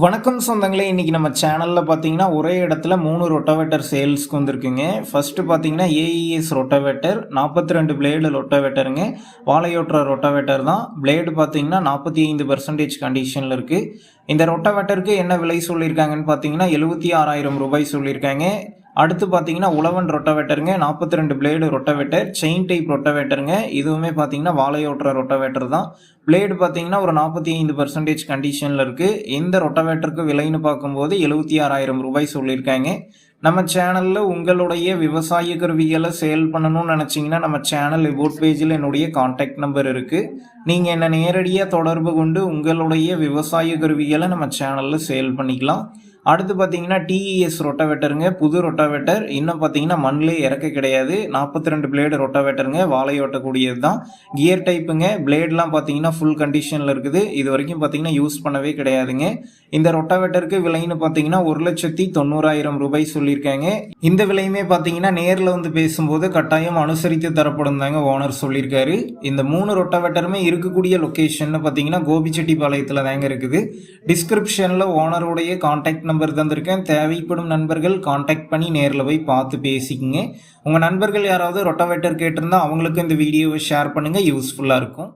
வணக்கம் சொந்தங்களே இன்றைக்கி நம்ம சேனலில் பார்த்தீங்கன்னா ஒரே இடத்துல மூணு ரொட்டவேட்டர் சேல்ஸ்க்கு வந்திருக்குங்க. ஃபஸ்ட்டு பார்த்தீங்கன்னா ஏஇஎஸ் ரொட்டவேட்டர் நாற்பத்தி ரெண்டு பிளேடு ரொட்டவேட்டருங்க வாழையோட்டுற ரொட்டவேட்டர் தான். பிளேடு பார்த்தீங்கன்னா நாற்பத்தி ஐந்து பர்சன்டேஜ் கண்டிஷனில் இருக்குது இந்த ரொட்டவேட்டருக்கு என்ன விலை சொல்லியிருக்காங்கன்னு பார்த்தீங்கன்னா எழுபத்தி ஆறாயிரம் ரூபாய் சொல்லியிருக்காங்க. அடுத்து பார்த்தீங்கன்னா உழவன் ரொட்டவேட்டருங்க நாற்பத்தி ரெண்டு பிளேடு ரொட்டவேட்டர் செயின் டைப் ரொட்டவேட்டருங்க இதுவுமே பார்த்தீங்கன்னா வாழையோட்டுற ரொட்டவேட்டர் தான். பிளேடு பார்த்தீங்கன்னா ஒரு நாற்பத்தி ஐந்து பர்சன்டேஜ் கண்டிஷனில் இருக்குது இந்த ரொட்டவேட்டருக்கு விலைன்னு பார்க்கும்போது எழுபத்தி ஆறாயிரம் ரூபாய் சொல்லியிருக்காங்க. நம்ம சேனலில் உங்களுடைய விவசாய கருவிகளை சேல் பண்ணணும்னு நினச்சிங்கன்னா நம்ம சேனல் எபோட் பேஜில் என்னுடைய காண்டாக்ட் நம்பர் இருக்குது நீங்கள் என்னை நேரடியாக தொடர்பு கொண்டு உங்களுடைய விவசாய கருவிகளை நம்ம சேனலில் சேல் பண்ணிக்கலாம். அடுத்து பார்த்தீங்கன்னா டிஇஎஸ் ரொட்டவேட்டருங்க. புது ரொட்டவேட்டர். இன்னும் பார்த்தீங்கன்னா மண்ணிலே இறக்க கிடையாது. நாற்பத்தி ரெண்டு பிளேடு ரொட்டவேட்டருங்க. வாழை ஓட்டக்கூடியது தான் கியர் டைப்புங்க பிளேட்லாம் பார்த்தீங்கன்னா ஃபுல் கண்டிஷனில் இருக்குது. இது வரைக்கும் பார்த்தீங்கன்னா யூஸ் பண்ணவே கிடையாதுங்க. இந்த ரொட்டாவேட்டருக்கு விலைன்னு பார்த்தீங்கன்னா ஒரு லட்சத்தி தொண்ணூறாயிரம் ரூபாய் சொல்லியிருக்காங்க. இந்த விலையுமே பார்த்தீங்கன்னா நேரில் வந்து பேசும்போது கட்டாயம் அனுசரித்து தரப்படும் தாங்க ஓனர் சொல்லியிருக்காரு. இந்த மூணு ரொட்டாவேட்டருமே இருக்கக்கூடிய லொக்கேஷன் பார்த்தீங்கன்னா கோபிச்செட்டிப்பாளையத்தில் தாங்க இருக்குது. டிஸ்கிரிப்ஷனில் ஓனருடைய கான்டாக்ட் நம்பர் தந்திருக்கேன். தேவைப்படும் நண்பர்கள் காண்டாக்ட் பண்ணி நேரில் போய் பார்த்து பேசிக்கங்க. உங்கள் நண்பர்கள் யாராவது ரொட்டாவேட்டர் கேட்டிருந்தா அவங்களுக்கு இந்த வீடியோவை ஷேர் பண்ணுங்கள் யூஸ்ஃபுல்லாக இருக்கும்.